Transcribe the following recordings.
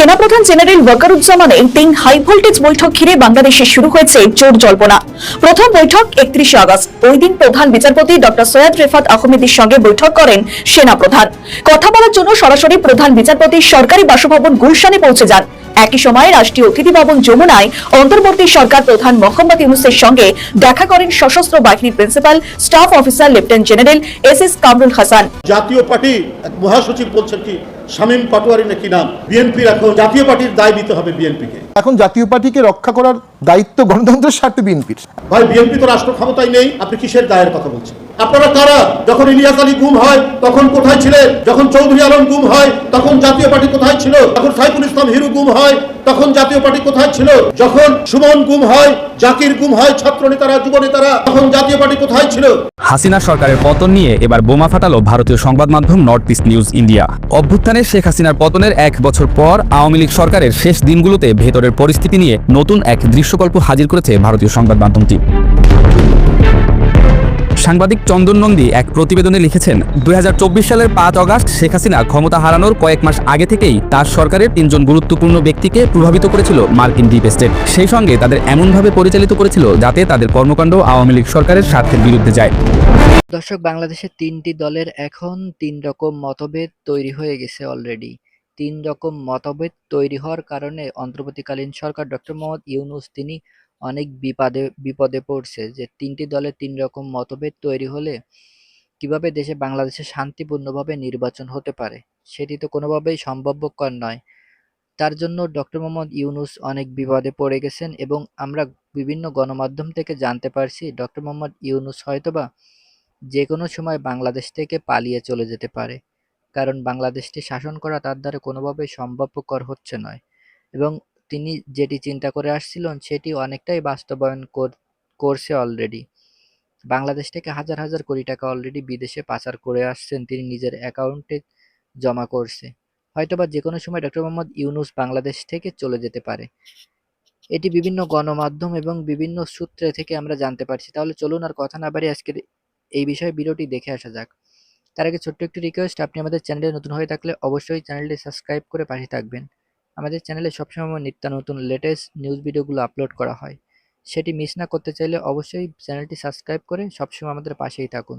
সেনাপ্রধান জেনারেল ওয়াকারুজ্জামানের তিন high voltage বৈঠক ঘিরে বাংলাদেশে শুরু হয়েছে জোর জল্পনা। প্রথম বৈঠক একত্রিশে আগস্ট। ওই দিন প্রধান বিচারপতি ডক্টর সৈয়দ রেফাত আহমেদের সঙ্গে বৈঠক করেন সেনাপ্রধান। কথা বলার জন্য সরাসরি প্রধান বিচারপতি সরকারি বাসভবন গুলশানে পৌঁছে যান। একই সময়ে রাষ্ট্রীয় অতিথি ভবন যমুনায় অন্তর্বর্তী সরকার প্রধান মোহাম্মদ ইউনুসের সঙ্গে দেখা করেন সশস্ত্র বাহিনীর principal, staff officer, lieutenant general S S Kamrul Hasan. Jatiya party মহাসচিব বলছেন কি শামীম পাটোয়ারি নাকি নাম? বিএনপির এখন জাতীয় পার্টির দায় দিতে হবে বিএনপিকে। এখন জাতীয় পার্টিকে রক্ষা করার দায়িত্ব গণতন্ত্রের স্বার্থে বিএনপির। ভাই বিএনপি তো রাষ্ট্র ক্ষমতায় নেই আপনি কিসের দায়ের কথা বলছেন? আপনারা কারা? যখন ইলিয়াস আলী গুম হয়, তখন কোথায় ছিলেন? যখন চৌধুরী আলম গুম হয়, তখন জাতীয় পার্টি কোথায় ছিল? যখন সাইফুল ইসলাম হিরু গুম হয়, তখন জাতীয় পার্টি কোথায় ছিল? যখন সুমন গুম হয়, জাকির গুম হয় ছাত্র নেতারা যুব নেতারা তখন জাতীয় পার্টি কোথায় ছিল? হাসিনা সরকারের পতন নিয়ে এবার বোমা ফাটালো ভারতীয় সংবাদ মাধ্যম নর্থ ইস্ট নিউজ ইন্ডিয়া। অভ্যুত্থানে শেখ হাসিনার পতনের এক বছর পর আওয়ামী লীগ সরকারের শেষ দিনগুলোতে ভেতরের পরিস্থিতি নিয়ে নতুন এক দৃশ্যকল্প হাজির করেছে ভারতীয় সংবাদ মাধ্যমটি। সাংবাদিক চন্দন নন্দী এক প্রতিবেদনে লিখেছেন, দুই সালের পাঁচ অগাস্ট শেখ হাসিনা ক্ষমতা হারানোর কয়েক মাস আগে থেকেই তার সরকারের তিনজন গুরুত্বপূর্ণ ব্যক্তিকে প্রভাবিত করেছিল মার্কিন ডিপ স্টেট সেই সঙ্গে তাদের এমনভাবে পরিচালিত করেছিল যাতে তাদের কর্মকাণ্ড আওয়ামী লীগ সরকারের স্বার্থের বিরুদ্ধে যায়। দর্শক, বাংলাদেশের তিনটি দলের এখন তিন রকম মতভেদ তৈরি হয়ে গেছে অলরেডি তিন রকম মতভেদ তৈরি হওয়ার কারণে অন্তর্বর্তীকালীন সরকার ডক্টর মোহাম্মদ ইউনুস, তিনি অনেক বিপদে বিপদে পড়ছে যে তিনটি দলের তিন রকম মতভেদ তৈরি হলে কীভাবে দেশে বাংলাদেশে শান্তিপূর্ণভাবে নির্বাচন হতে পারে? সেটি তো কোনোভাবেই সম্ভবপর নয়। তার জন্য ডক্টর মোহাম্মদ ইউনুস অনেক বিপদে পড়ে গেছেন এবং আমরা বিভিন্ন গণমাধ্যম থেকে জানতে পারছি ডক্টর মোহাম্মদ ইউনুস হয়তোবা যে কোনো সময় বাংলাদেশ থেকে পালিয়ে চলে যেতে পারে। কারণ বাংলাদেশটি শাসন করা তার দ্বারা কোনোভাবেই সম্ভবপর হচ্ছে নয়। এবং তিনি যেটি চিন্তা করে আসছিলেন, সেটি অনেকটাই বাস্তবায়ন কর- করছে অলরেডি বাংলাদেশ থেকে হাজার হাজার কোটি টাকা অলরেডি বিদেশে পাচার করে আসছেন, তিনি নিজের অ্যাকাউন্টে জমা করছে। হয়তোবা যে কোনো সময় ডক্টর মোহাম্মদ ইউনুস বাংলাদেশ থেকে চলে যেতে পারে। এটি বিভিন্ন গণমাধ্যম এবং বিভিন্ন সূত্রে থেকে আমরা জানতে পারছি। তাহলে চলুন আর কথা না বাড়িয়ে আজকের এই বিষয়ে ভিডিওটি দেখে আসা যাক। তার আগে ছোট্ট একটি রিকোয়েস্ট আপনি আমাদের চ্যানেলে নতুন হয়ে থাকলে অবশ্যই চ্যানেলটি সাবস্ক্রাইব করে পাশে থাকবেন। আমাদের চ্যানেলে সবসময় নিত্য নতুন লেটেস্ট নিউজ ভিডিওগুলো আপলোড করা হয়। সেটি মিস না করতে চাইলে অবশ্যই চ্যানেলটি সাবস্ক্রাইব করে সবসময় আমাদের পাশেই থাকুন।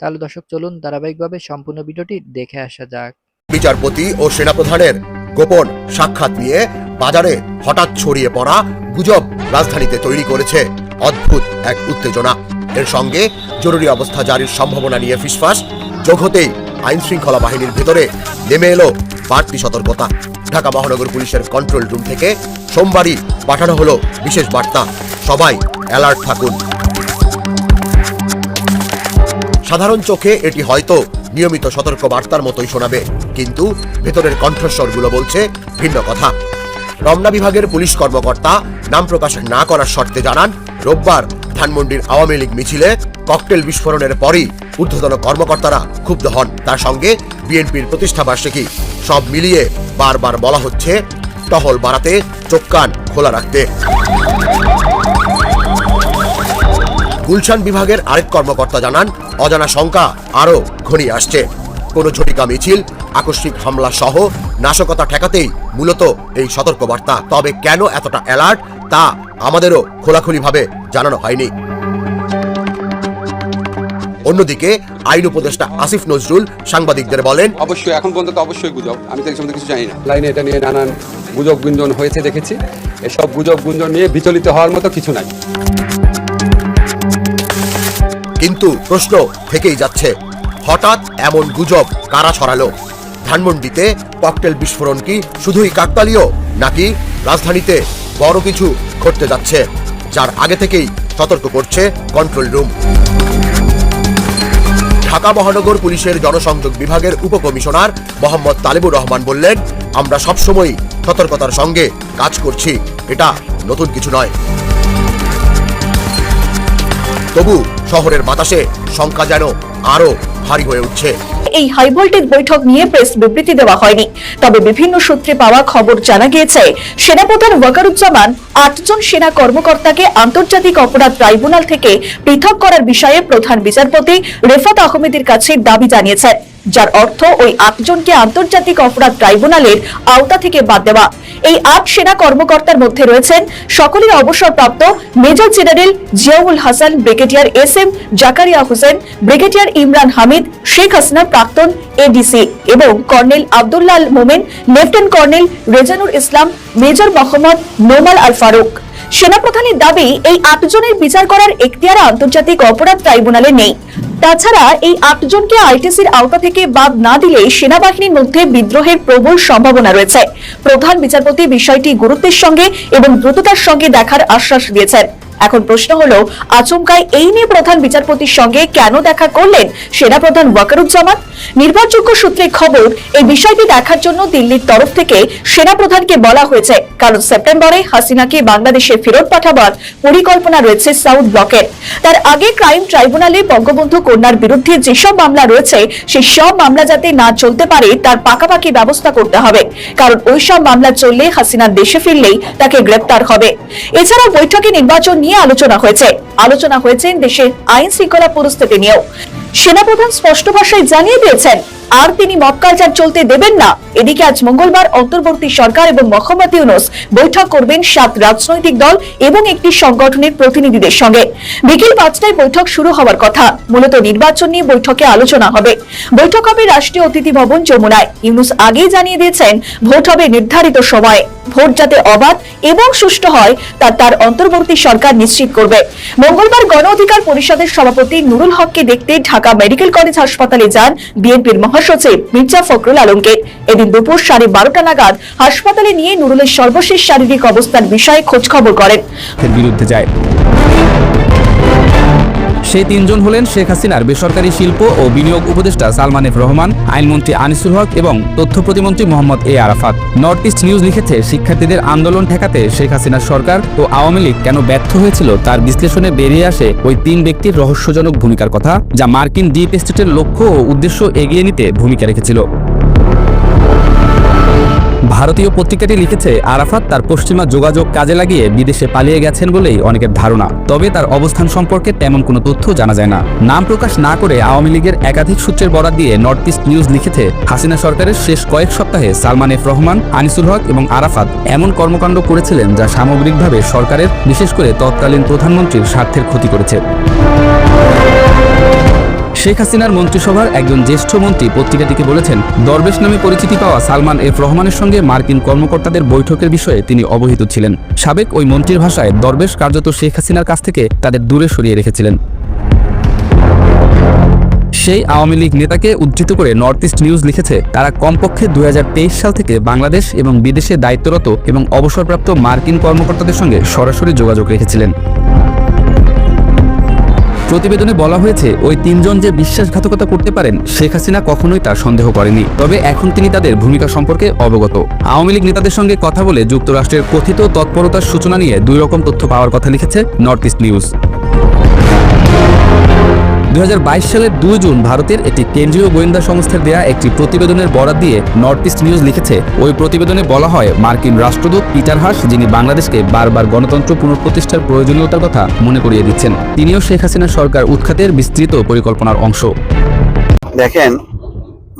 তাহলে দর্শক, চলুন ধারাবাহিকভাবে সম্পূর্ণ ভিডিওটি দেখে আসা যাক। বিচারপতি ও সেনাপ্রধানের গোপন সাক্ষাৎ নিয়ে বাজারে হঠাৎ ছড়িয়ে পড়া গুজব রাজধানীতে তৈরি করেছে অদ্ভুত এক উত্তেজনা। এর সঙ্গে জরুরি অবস্থা জারির সম্ভাবনা নিয়ে ফিসফাস। যোগ হতেই আইন শৃঙ্খলা বাহিনীর ভেতরে নেমে এলো বাড়তি সতর্কতা। ঢাকা মহানগর পুলিশের কন্ট্রোল রুম থেকে সোমবারই পাঠানো হলো বিশেষ বার্তা। সবাই অ্যালার্ট থাকুন। সাধারণ চোখে এটি হয়তো নিয়মিত সতর্ক বার্তার মতোই শোনাবে, কিন্তু ভেতরের কণ্ঠস্বরগুলো বলছে ভিন্ন কথা। রমনা বিভাগের পুলিশ কর্মকর্তা নাম প্রকাশ না করার শর্তে জানান, রোববার ধানমন্ডির আওয়ামী লীগ মিছিলে ককটেল বিস্ফোরণের পরই ঊর্ধ্বতন কর্মকর্তারা ক্ষুব্ধ হন। তার সঙ্গে বিএনপির প্রতিষ্ঠা বার্ষিকী। সব মিলিয়ে বারবার বলা হচ্ছে, টহল বাড়াতে চোখ কান খোলা রাখতে। গুলশান বিভাগের আরেক কর্মকর্তা জানান, অজানা শঙ্কা আরও ঘনিয়ে আসছে। কোনো ঝটিকা মিছিল, আকস্মিক হামলা সহ নাশকতা ঠেকাতেই মূলত এই সতর্কবার্তা। তবে কেন এতটা অ্যালার্ট, তা আমাদেরও খোলাখুলিভাবে জানানো হয়নি। অন্যদিকে আইন উপদেষ্টা আসিফ নজরুল সাংবাদিকদের বলেন অবশ্যই এখন পর্যন্ত অবশ্যই গুজব। আমি তো সম্বন্ধে কিছু জানি না। লাইনে এটা নিয়ে নানান গুজব গুঞ্জন হয়েছে দেখেছি। এসব গুজব গুঞ্জন নিয়ে বিচলিত হওয়ার মতো কিছু নাই। কিন্তু প্রশ্ন থেকেই যাচ্ছে হঠাৎ এমন গুজব কারা ছড়ালো? ধানমন্ডিতে ককটেল বিস্ফোরণ কি শুধুই কাকতালীয় নাকি রাজধানীতে বড় কিছু ঘটতে যাচ্ছে যার আগে থেকেই সতর্ক করছে কন্ট্রোল রুম ঢাকা মহানগর পুলিশের জনসংযোগ বিভাগের উপকমিশনার মোহাম্মদ তালিবুর রহমান বললেন, আমরা সবসময় সতর্কতার সঙ্গে কাজ করছি। এটা নতুন কিছু নয়। তবু শহরের বাতাসে শঙ্কা যেন আরও ভারী হয়ে উঠছে। এই হাই ভোল্টেজ বৈঠক নিয়ে প্রেস বিবৃতি দেওয়া হয়নি। তবে বিভিন্ন সূত্রে পাওয়া খবর জানা গিয়েছে, সেনাপ্রধান ওয়াকারুজ্জামান আটজন সেনা কর্মকর্তাকে আন্তর্জাতিক অপরাধ ট্রাইব্যুনাল থেকে পৃথক করার বিষয়ে প্রধান বিচারপতি রেফাত আহমেদের কাছে দাবি জানিয়েছেন। যার অর্থ ওই আটজনকে আন্তর্জাতিক অপরাধ ট্রাইব্যুনালের আওতা থেকে বাদ দেওয়া। এই আট সেনা কর্মকর্তার মধ্যে রয়েছেন সকলের অবসরপ্রাপ্ত major general Ziaul Hasan, brigadier S M Zakaria Hossain, brigadier Imran Hamid, Sheikh Hasina প্রাক্তন এডিসি এবং colonel Abdullah Momen, lieutenant colonel Rezanur Islam, major Mohammad Noman Al Faruk. সেনাপ্রধানের দাবি, এই আটজনের বিচার করার এখতিয়ার আন্তর্জাতিক অপরাধ ট্রাইব্যুনালে নেই। তাছাড়া এই আটজনকে আইটিসির আওতা থেকে বাদ না দিলে সেনাবাহিনীর মধ্যে বিদ্রোহের প্রবল সম্ভাবনা রয়েছে। প্রধান বিচারপতি বিষয়টি গুরুত্বের সঙ্গে এবং দ্রুততার সঙ্গে দেখার আশ্বাস দিয়েছেন। এখন প্রশ্ন হলো আচমকায় এই নিয়ে প্রধান বিচারপতির সঙ্গে কেন দেখা করলেন সেনাপ্রধান ওয়াকারুজ্জামান? নির্ভরযোগ্য সূত্রে খবর, এই বিষয়টি দেখার জন্য দিল্লির তরফ থেকে সেনাপ্রধানকে বলা হয়েছে। কারণ সেপ্টেম্বরে হাসিনাকে বাংলাদেশে ফেরত পাঠাবার পরিকল্পনা রয়েছে সাউথ ব্লকের। তার আগে ক্রাইম ট্রাইব্যুনালে বঙ্গবন্ধু কন্যার বিরুদ্ধে যেসব মামলা রয়েছে, সেই সব মামলা যাতে না চলতে পারে, তার পাকাপাকি ব্যবস্থা করতে হবে। কারণ ওই সব মামলা চললে হাসিনা দেশে ফিরলেই তাকে গ্রেপ্তার হবে। এছাড়াও বৈঠকে নির্বাচন নিয়ে আলোচনা হয়েছে। আলোচনা হয়েছে দেশের আইন শৃঙ্খলা পরিস্থিতি নিয়েও। সেনাপ্রধান স্পষ্ট ভাষায় জানিয়ে দিয়েছেন আর তিনি মব চলতে দেবেন না। এদিকে আজ মঙ্গলবার অন্তর্বর্তী সরকার এবং মোহাম্মদ ইউনুস বৈঠক করবেন সাত রাজনৈতিক দল এবং একটি সংগঠনের প্রতিনিধিদের সঙ্গে। বিকেল পাঁচটায় বৈঠক শুরু হওয়ার কথা। মূলত নির্বাচন নিয়ে বৈঠকে আলোচনা হবে। বৈঠক হবে রাষ্ট্রীয় অতিথি ভবন যমুনায়। ইউনুস আগেই জানিয়ে দিয়েছেন, ভোট হবে নির্ধারিত সময়ে। ভোট যাতে অবাধ এবং সুষ্ঠু হয়, তা তার অন্তর্বর্তী সরকার নিশ্চিত করবে। মঙ্গলবার গণ অধিকার পরিষদের সভাপতি নুরুল হককে দেখতে ঢাকা মেডিকেল কলেজ হাসপাতালে যান বিএনপির মহাসচিব। মির্জা ফখরুল আলমকে। এদিন দুপুর সাড়ে বারোটা নাগাদ হাসপাতালে নিয়ে নুরুলের সর্বশেষ শারীরিক অবস্থার বিষয়ে খোঁজখবর করেন। বিরুদ্ধে যায়। সেই তিনজন হলেন শেখ হাসিনার বেসরকারি শিল্প ও বিনিয়োগ উপদেষ্টা সালমান এফ রহমান, আইনমন্ত্রী আনিসুল হক এবং তথ্য প্রতিমন্ত্রী Mohammad A Arafat. North East News লিখেছে, শিক্ষার্থীদের আন্দোলন ঠেকাতে শেখ হাসিনার সরকার ও আওয়ামী লীগ কেন ব্যর্থ হয়েছিল তার বিশ্লেষণে বেরিয়ে আসে ওই তিন ব্যক্তির রহস্যজনক ভূমিকার কথা, যা মার্কিন ডিপ স্টেটের লক্ষ্য ও উদ্দেশ্য এগিয়ে নিতে ভূমিকা রেখেছিল। ভারতীয় পত্রিকাটি লিখেছে, আরাফাত তার পশ্চিমা যোগাযোগ কাজে লাগিয়ে বিদেশে পালিয়ে গেছেন বলেই অনেকের ধারণা। তবে তার অবস্থান সম্পর্কে তেমন কোনো তথ্য জানা যায় না। নাম প্রকাশ না করে আওয়ামী লীগের একাধিক সূত্রের বরাদ দিয়ে নর্থ ইস্ট নিউজ লিখেছে, হাসিনা সরকারের শেষ কয়েক সপ্তাহে সালমান এফ রহমান, আনিসুল হক এবং আরাফাত এমন কর্মকাণ্ড করেছিলেন যা সামগ্রিকভাবে সরকারের, বিশেষ করে তৎকালীন প্রধানমন্ত্রীর স্বার্থের ক্ষতি করেছে। শেখ হাসিনার মন্ত্রিসভার একজন জ্যেষ্ঠ মন্ত্রী পত্রিকাটিকে বলেছেন, দরবেশ নামে পরিচিতি পাওয়া সালমান এফ রহমানের সঙ্গে মার্কিন কর্মকর্তাদের বৈঠকের বিষয়ে তিনি অবহিত ছিলেন। সাবেক ওই মন্ত্রীর ভাষায় দরবেশ কার্যত শেখ হাসিনার কাছ থেকে তাদের দূরে সরিয়ে রেখেছিলেন। সেই আওয়ামী লীগ নেতাকে উদ্ধৃত করে নর্থ ইস্ট নিউজ লিখেছে, তারা কমপক্ষে দু হাজার তেইশ সাল থেকে বাংলাদেশ এবং বিদেশে দায়িত্বরত এবং অবসরপ্রাপ্ত মার্কিন কর্মকর্তাদের সঙ্গে সরাসরি যোগাযোগ রেখেছিলেন। প্রতিবেদনে বলা হয়েছে, ওই তিনজন যে বিশ্বাসঘাতকতা করতে পারেন, শেখ হাসিনা কখনোই তার সন্দেহ করেনি। তবে এখন তিনি তাদের ভূমিকা সম্পর্কে অবগত। আওয়ামী লীগ নেতাদের সঙ্গে কথা বলে যুক্তরাষ্ট্রের কথিত তৎপরতার সূচনা নিয়ে দুই রকম তথ্য পাওয়ার কথা লিখেছে নর্থ ইস্ট নিউজ। দু হাজার বাইশ সালের দুই জুন ভারতের একটি কেন্দ্রীয় গোয়েন্দা সংস্থার দেয়া একটি প্রতিবেদনের বরাত দিয়ে নর্থ ইস্ট নিউজ লিখেছে, ওই প্রতিবেদনে বলা হয়, মার্কিন রাষ্ট্রদূত পিটার হাস যিনি বাংলাদেশকে বারবার গণতন্ত্র পুনঃপ্রতিষ্ঠার প্রয়োজনীয়তার কথা মনে করিয়ে দিচ্ছেন, তিনিও শেখ হাসিনার সরকার উৎখাতের বিস্তৃত পরিকল্পনার অংশ। দেখেন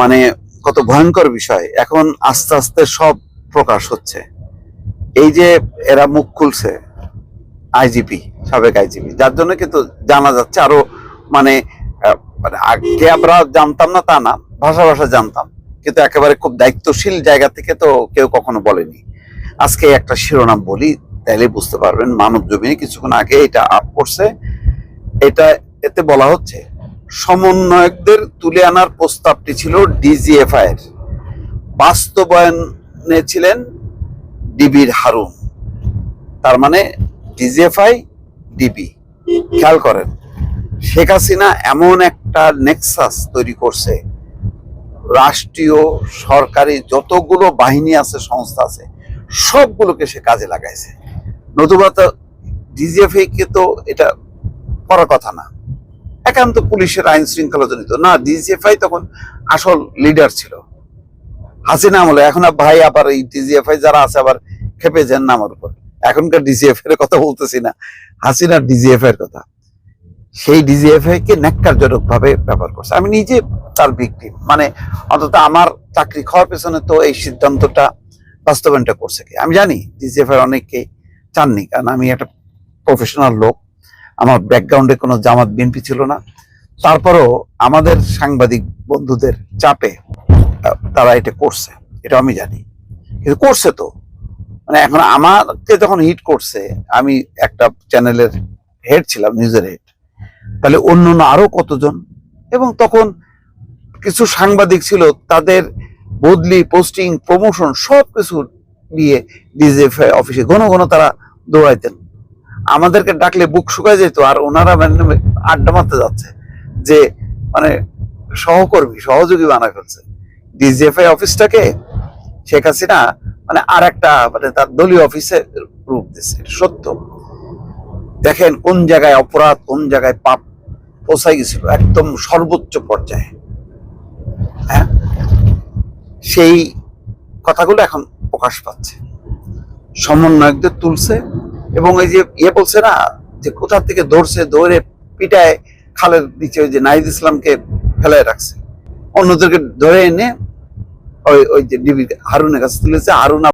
মানে কত ভয়ঙ্কর বিষয়, এখন আস্তে আস্তে সব প্রকাশ হচ্ছে। এই যে এরা মুখ খুলছে আইজিপি সাবেক আইজিপি যার জন্য কিন্তু জানা যাচ্ছে আরও মানে মানে আগে আমরা জানতাম না তা না, ভাষা ভাষা জানতাম। কিন্তু একেবারে খুব দায়িত্বশীল জায়গা থেকে তো কেউ কখনো বলেনি। আজকে একটা শিরোনাম বলি, তাইলে বুঝতে পারবেন মানব জমিনে কিছুক্ষণ আগে এটা আপ করছে। এটা, এতে বলা হচ্ছে, সমন্বয়কদের তুলে আনার প্রস্তাবটি ছিল ডিজিএফআই এর বাস্তবায়নে ছিলেন ডিবির হারুন। তার মানে ডিজিএফআই, ডিবি। খেয়াল করেন শেখ হাসিনা এমন একটা নেক্সাস তৈরি করছে। রাষ্ট্রীয়, সরকারি যতগুলো বাহিনী আছে, সংস্থা আছে, সবগুলোকে সে কাজে লাগাইছে। নতুবা তো ডিজিএফআই কে তো এটা করার কথা না। একান্ত পুলিশের আইন শৃঙ্খলা জনিত। না, ডিজিএফআই তখন আসল লিডার ছিল। হাসিনা আমলে। এখন ভাই, আবার এই ডিজিএফআই যারা আছে, আবার খেপে যান না আমার উপর। এখনকার ডিজিএফ এর কথা বলতেছি না। হাসিনার ডিজিএফ এর কথা। সেই ডিজিএফআই কে ন্যাক্কারজনক ভাবে ব্যবহার করছে। আমি নিজে তার ভিকটিম মানে অন্তত আমার চাকরি খাওয়ার পেছনে তো এই সিদ্ধান্তটা, বাস্তবায়নটা করছে কি? আমি জানি ডিজিএফআই অনেককে চাননি, কারণ আমি একটা প্রফেশনাল লোক। আমার ব্যাকগ্রাউন্ডে কোনো জামাত বিএনপি ছিল না। তারপরও আমাদের সাংবাদিক বন্ধুদের চাপে তারা এটা করছে এটা আমি জানি। কিন্তু করছে তো। মানে এখন আমাকে যখন হিট করছে, আমি একটা চ্যানেলের হেড ছিলাম নিউজের হেড তাহলে অন্য আরও কতজন? এবং তখন কিছু সাংবাদিক ছিল, তাদের বদলি পোস্টিং প্রমোশন সব কিছু নিয়ে ডিজিএফআই অফিসে ঘন ঘন তারা দৌড়াইতেন। আমাদেরকে ডাকলে বুক শুকায় যেত, আর ওনারা মানে আড্ডা মারতে যাচ্ছে যে মানে সহকর্মী, সহযোগী বানা ফেলছে ডিজিএফআই অফিসটাকে শেখ হাসিনা মানে আর একটা মানে তার দলীয় অফিসে রূপ দিচ্ছে সত্য। দেখেন কোন জায়গায় অপরাধ, কোন জায়গায় পাপ পৌঁছাই গেছিল, একদম সর্বোচ্চ পর্যায়ে। হ্যাঁ? সেই কথাগুলো এখন প্রকাশ পাচ্ছে। সমন্বয়কদের তুলছে এবং এই যে ইয়ে বলছে না, যে কোথা থেকে ধরছে ধরে পিটায় খালের নিচে ওই যে নাহিদ ইসলামকে ফেলায় রাখছে। অন্যদেরকে ধরে এনে ওই ওই যে ডিবি হারুনের কাছে তুলেছে, হারুন